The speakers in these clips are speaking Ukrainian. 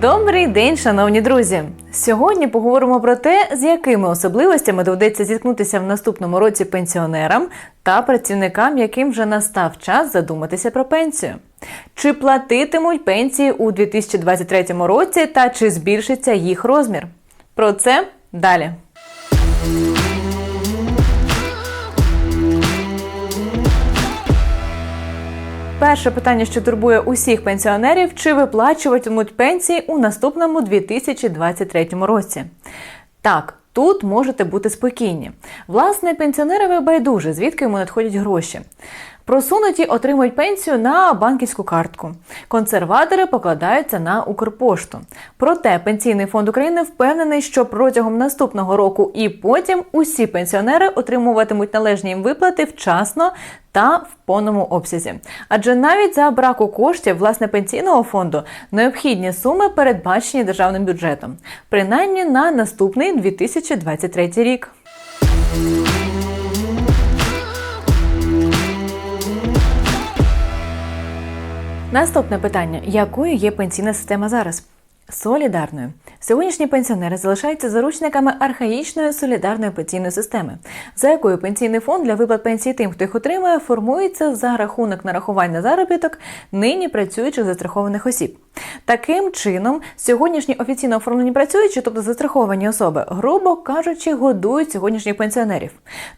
Добрий день, шановні друзі! Сьогодні поговоримо про те, з якими особливостями доведеться зіткнутися в наступному році пенсіонерам та працівникам, яким вже настав час задуматися про пенсію. Чи платитимуть пенсії у 2023 році та чи збільшиться їх розмір? Про це далі. Перше питання, що турбує усіх пенсіонерів, чи виплачуватимуть пенсії у наступному 2023 році. Так. Тут можете бути спокійні. Власне, пенсіонерові байдуже, звідки йому надходять гроші. Просунуті отримують пенсію на банківську картку. Консерватори покладаються на Укрпошту. Проте пенсійний фонд України впевнений, що протягом наступного року і потім усі пенсіонери отримуватимуть належні їм виплати вчасно та в повному обсязі. Адже навіть за браку коштів власне пенсійного фонду необхідні суми передбачені державним бюджетом, принаймні на наступний 2023 рік. Наступне питання: якою є пенсійна система зараз? Солідарною сьогоднішні пенсіонери залишаються заручниками архаїчної солідарної пенсійної системи, за якою пенсійний фонд для виплат пенсії тим, хто їх отримує, формується за рахунок нарахування заробіток нині працюючих застрахованих осіб. Таким чином, сьогоднішні офіційно оформлені працюючі, тобто застраховані особи, грубо кажучи, годують сьогоднішніх пенсіонерів.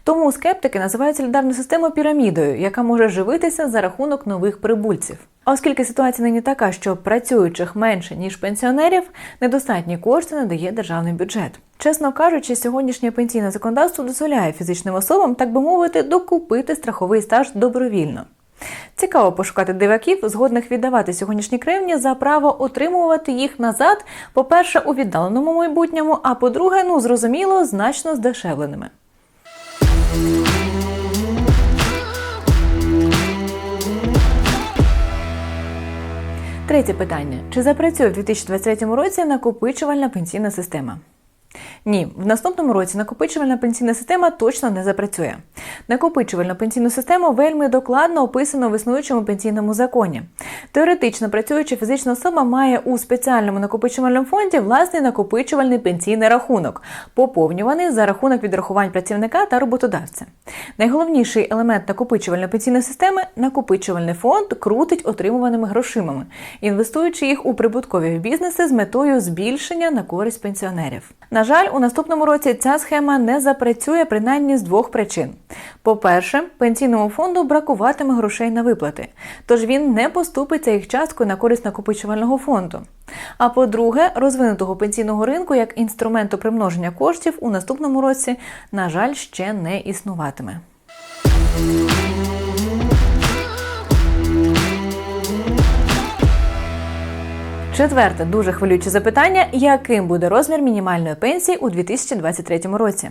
Тому скептики називають солідарну систему пірамідою, яка може живитися за рахунок нових прибульців. Оскільки ситуація нині така, що працюючих менше ніж пенсіонерів, недостатні кошти надає державний бюджет. Чесно кажучи, сьогоднішнє пенсійне законодавство дозволяє фізичним особам, так би мовити, докупити страховий стаж добровільно. Цікаво пошукати диваків, згодних віддавати сьогоднішні кривні за право отримувати їх назад, по-перше, у віддаленому майбутньому, а по-друге, ну зрозуміло, значно здешевленими. Третє питання: чи запрацює в 2023 році накопичувальна пенсійна система? Ні, в наступному році накопичувальна пенсійна система точно не запрацює. Накопичувальну пенсійну систему вельми докладно описано в існуючому пенсійному законі. Теоретично працююча фізична особа має у спеціальному накопичувальному фонді власний накопичувальний пенсійний рахунок, поповнюваний за рахунок відрахувань працівника та роботодавця. Найголовніший елемент накопичувальної пенсійної системи накопичувальний фонд крутить отримуваними грошимами, інвестуючи їх у прибуткові бізнеси з метою збільшення на користь пенсіонерів. На жаль, у наступному році ця схема не запрацює принаймні з двох причин. По-перше, пенсійному фонду бракуватиме грошей на виплати, тож він не поступиться їх часткою на користь накопичувального фонду. А по-друге, розвинутого пенсійного ринку як інструменту примноження коштів у наступному році, на жаль, ще не існуватиме. Четверте, дуже хвилююче запитання: яким буде розмір мінімальної пенсії у 2023 році?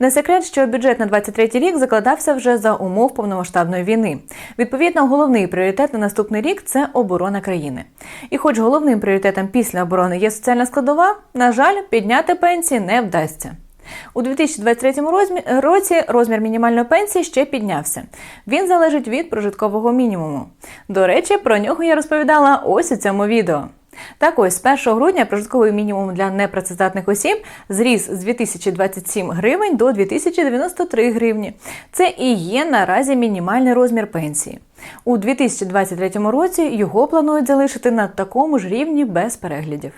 Не секрет, що бюджет на 2023 рік закладався вже за умов повномасштабної війни. Відповідно, головний пріоритет на наступний рік це оборона країни. І, хоч головним пріоритетом після оборони є соціальна складова, на жаль, підняти пенсії не вдасться. У 2023 році розмір мінімальної пенсії ще піднявся. Він залежить від прожиткового мінімуму. До речі, про нього я розповідала ось у цьому відео. Так ось з 1 грудня прожитковий мінімум для непрацездатних осіб зріс з 2027 гривень до 2093 гривні. Це і є наразі мінімальний розмір пенсії. У 2023 році його планують залишити на такому ж рівні без переглядів.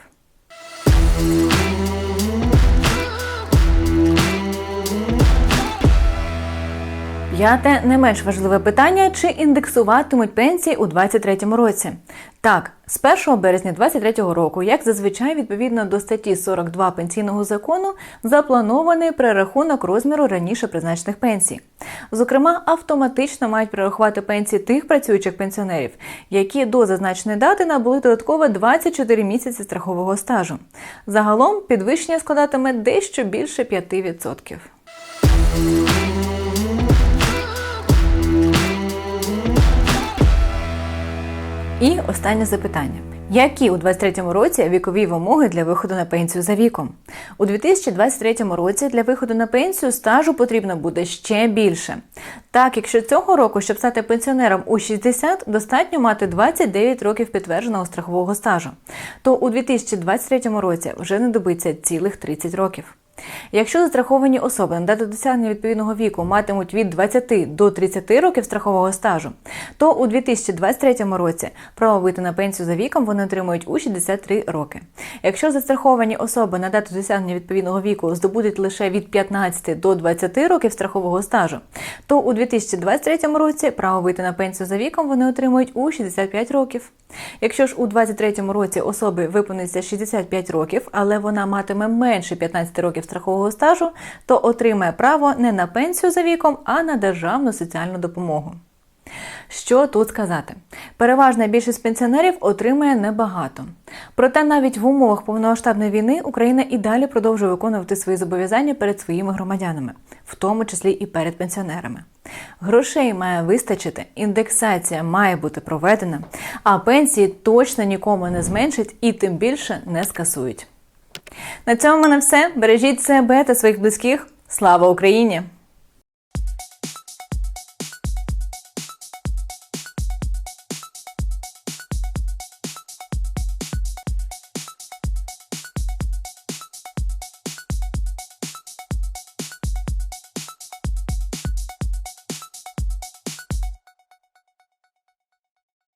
П'яте не менш важливе питання: чи індексуватимуть пенсії у 2023 році? Так, з 1 березня 2023 року, як зазвичай, відповідно до статті 42 пенсійного закону, запланований перерахунок розміру раніше призначених пенсій. Зокрема, автоматично мають перерахувати пенсії тих працюючих пенсіонерів, які до зазначеної дати набули додатково 24 місяці страхового стажу. Загалом підвищення складатиме дещо більше 5%. І останнє запитання: Які у 2023 році вікові вимоги для виходу на пенсію за віком? У 2023 році для виходу на пенсію стажу потрібно буде ще більше. Так, якщо цього року, щоб стати пенсіонером у 60, достатньо мати 29 років підтвердженого страхового стажу, то у 2023 році вже не добиться цілих 30 років. Якщо застраховані особи на дату досягнення відповідного віку матимуть від 20 до 30 років страхового стажу, то у 2023 році право вийти на пенсію за віком вони отримують у 63 роки. Якщо застраховані особи на дату досягнення відповідного віку здобудуть лише від 15 до 20 років страхового стажу, то у 2023 році право вийти на пенсію за віком вони отримують у 65 років. Якщо ж у 2023 році особи виповниться 65 років, але вона матиме менше 15 років страхового стажу, то отримає право не на пенсію за віком, а на державну соціальну допомогу. Що тут сказати? Переважна більшість пенсіонерів отримує небагато. Проте навіть в умовах повномасштабної війни Україна і далі продовжує виконувати свої зобов'язання перед своїми громадянами, в тому числі і перед пенсіонерами. Грошей має вистачити, індексація має бути проведена, а пенсії точно нікому не зменшать і тим більше не скасують. На цьому в мене все. Бережіть себе та своїх близьких. Слава Україні!